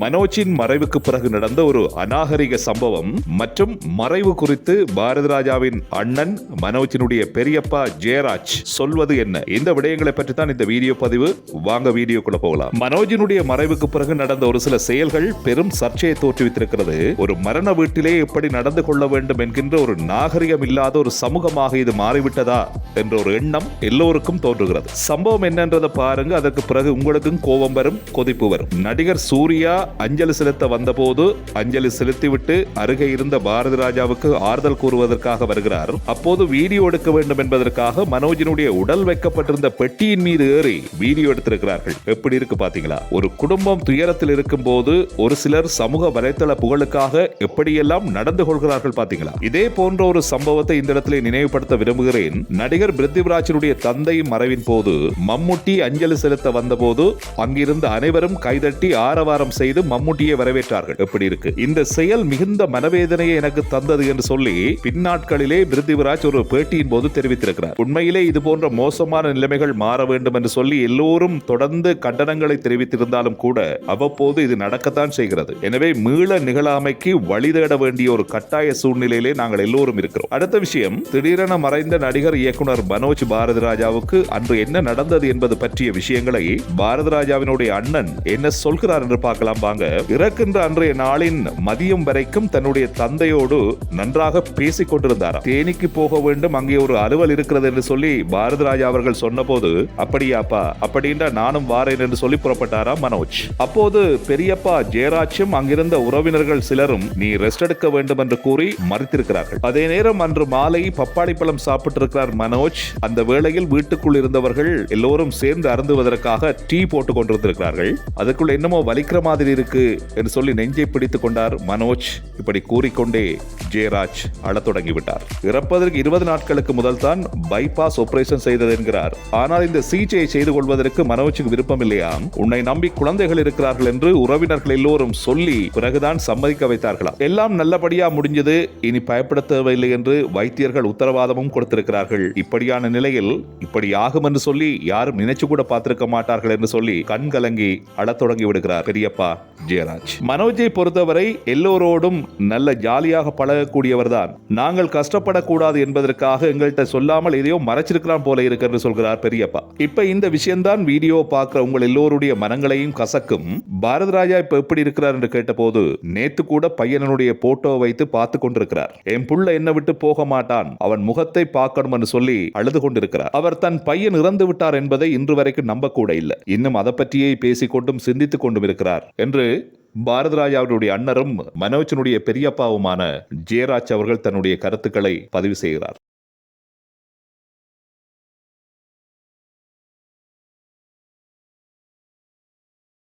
மனோஜின் மறைவுக்கு பிறகு நடந்த ஒரு அநாகரிக சம்பவம் மற்றும் மறைவு குறித்து பாரதிராஜாவின் அண்ணன் மனோஜினுடைய பெரியப்பா ஜெயராஜ் சொல்வது என்ன? இந்த விடயங்களை பற்றி தான் இந்த வீடியோ பதிவு. வாங்க வீடியோக்குள்ள போகலாம். மனோஜினுடைய மறைவுக்கு பிறகு நடந்த ஒரு சில செயல்கள் பெரும் சர்ச்சையை தோற்றுவித்திருக்கிறது. ஒரு மரண வீட்டிலே எப்படி நடந்து கொள்ள வேண்டும் என்கின்ற ஒரு நாகரிகம் இல்லாத ஒரு சமூகமாக இது மாறிவிட்டதா என்ற ஒரு எண்ணம் எல்லோருக்கும் தோன்றுகிறது. சம்பவம் என்னன்றதை பாருங்க. அதற்கு பிறகு உங்களுக்கும் கோபம் வரும் கொதிப்பு வரும். நடிகர் சூர்யா அஞ்சலி செலுத்த வந்தபோது அஞ்சலி செலுத்திவிட்டு அருகே இருந்த பாரதி ராஜாவுக்கு ஆறுதல் கூறுவதற்காக வருகிறார். அப்போது வீடியோ எடுக்க வேண்டும் என்பதற்காக மனோஜினுடைய உடல் வைக்கப்பட்டிருந்த பெட்டியின் மீது ஏறி வீடியோ எடுத்திருக்கிறார்கள். எப்படி இருக்கு பாத்தீங்களா ஒரு குடும்பம் துயரத்தில் இருக்கும் போது ஒரு சிலர் சமூக வலைதள புகழுக்காக எப்படியெல்லாம் நடந்து கொள்கிறார்கள் பாத்தீங்களா இதே போன்ற ஒரு சம்பவத்தை இந்த இடத்திலே நினைவுபடுத்த விரும்புகிறேன். நடிகர் பிருத்திவிராஜனுடைய தந்தை மறைவின் போது மம்முட்டி அஞ்சலி செலுத்த வந்தபோது அங்கிருந்த அனைவரும் கைதட்டி ஆரவாரம் செய்து மம்முட்டியை வரவேற்றார்கள். எப்படி இருக்கு? இந்த செயல் மிகுந்த மனவேதனையை எனக்கு தந்தது என்று சொல்லி பின்னாட்களிலே பிருத்திவிராஜ் ஒரு பேட்டியின் போது தெரிவித்திருக்கிறார். உண்மையிலே இது போன்ற மோசமான நிலைமைகள் மாற வேண்டும் என்று சொல்லி எல்லோரும் தொடர்ந்து கண்டனங்களை தெரிவித்திருந்தாலும் கூட அவ்வப்போது இது நடக்கத்தான் செய்கிறது. எனவே மீள நிகழாமைக்கு வழி தேட வேண்டிய ஒரு கட்டாய சூழ்நிலையிலே நாங்கள் எல்லோரும் இருக்கிறோம். அடுத்த விஷயம் திடீரென மறைந்த நடிகர் இயக்குனர் மனோஜ் பாரதி ராஜாவுக்கு அன்று என்ன நடந்தது என்பது பற்றிய விஷயங்களை பாரதி ராஜாவினுடைய அண்ணன் என்ன சொல்கிறார் என்று பார்க்கலாம். சொல்லுவாங்க இறக்கின்ற அன்றைய நாளின் மதியம் வரைக்கும் தன்னுடைய தந்தையோடு நன்றாக பேசிக் கொண்டிருந்தாராம். தேனிக்கு போக வேண்டும் அங்கே ஒரு அலுவல் இருக்கிறது என்று சொல்லி பாரதி ராஜா அவர்கள் சொன்னபோது அப்படியாப்பா அப்படின்றா நானும் வாரேன் என்று சொல்லி புறப்பட்டாராம் மனோஜ். அப்போது பெரியப்பா ஜெயராஜும் அங்கிருந்த உறவினர்கள் சிலரும் நீ ரெஸ்ட் எடுக்க வேண்டும் என்று கூறி மறுத்திருக்கிறார்கள். அதே நேரம் அன்று மாலை பப்பாளி பழம் சாப்பிட்டிருக்கிறார் மனோஜ். அந்த வேளையில் வீட்டுக்குள் இருந்தவர்கள் எல்லோரும் சேர்ந்து அருந்துவதற்காக டீ போட்டு கொண்டிருந்திருக்கிறார்கள். அதுக்குள்ள என்னமோ வலிக்கிற மாதிரி இருக்கு என்று சொல்லி நெஞ்சை பிடித்துக் கொண்டார் மனோஜ். இப்படி கூறிக்கொண்டே ஜெயராஜ் அழத் தொடங்கிவிட்டார். இறப்பதற்கு இருபது நாட்களுக்கு முதல் தான் பைபாஸ் ஆபரேஷன் செய்தது என்கிறார். ஆனால் இந்த சிகிச்சையை செய்து கொள்வதற்கு மனோஜுக்கு விருப்பம் இல்லையா? உன்னை நம்பி குழந்தைகள் இருக்கிறார்கள் என்று உறவினர்கள் எல்லோரும் சொல்லி பிறகுதான் சம்மதிக்க வைத்தார்களாம் எல்லாம் நல்லபடியா முடிஞ்சது. இனி பயப்பட தேவையில்லை என்று வைத்தியர்கள் உத்தரவாதமும் கொடுத்திருக்கிறார்கள். இப்படியான நிலையில் இப்படி ஆகும் என்று சொல்லி யாரும் நினைச்சு கூட பார்த்திருக்க மாட்டார்கள் என்று சொல்லி கண் கலங்கி அழத் தொடங்கி விடுகிறார் பெரியப்பா. ஜெயராஜ். மனோஜை பொறுத்தவரை எல்லோரோடும் நல்ல ஜாலியாக பழகக்கூடியவர் தான் நாங்கள் கஷ்டப்படக்கூடாது என்பதற்காக எங்கள்கிட்ட சொல்லாமல் எதையோ மறைச்சிருக்கலாம் போல இருக்கு சொல்கிறார் பெரியப்பா. இப்ப இந்த விஷயம்தான் வீடியோ பார்க்கிற உங்கள் எல்லோருடைய மனங்களையும் கசக்கும். பாரத ராஜா இப்ப எப்படி இருக்கிறார் என்று கேட்டபோது நேத்து கூட பையனனுடைய போட்டோ வைத்து பார்த்து கொண்டிருக்கிறார். என் புள்ள என்ன விட்டு போக மாட்டான். அவன் முகத்தை பார்க்கணும் என்று சொல்லி அழுது கொண்டிருக்கிறார். அவர் தன் பையன் இறந்து விட்டார் என்பதை இன்று வரைக்கும் நம்பக்கூட இல்லை. இன்னும் அதை பற்றியே பேசிக்கொண்டும் சிந்தித்துக் கொண்டும் இருக்கிறார். என்று பாரதிராஜா அவருடைய அண்ணரும் மனோஜனுடைய பெரியப்பாவுமான ஜெயராஜ் அவர்கள் தன்னுடைய கருத்துக்களை பதிவு செய்கிறார்.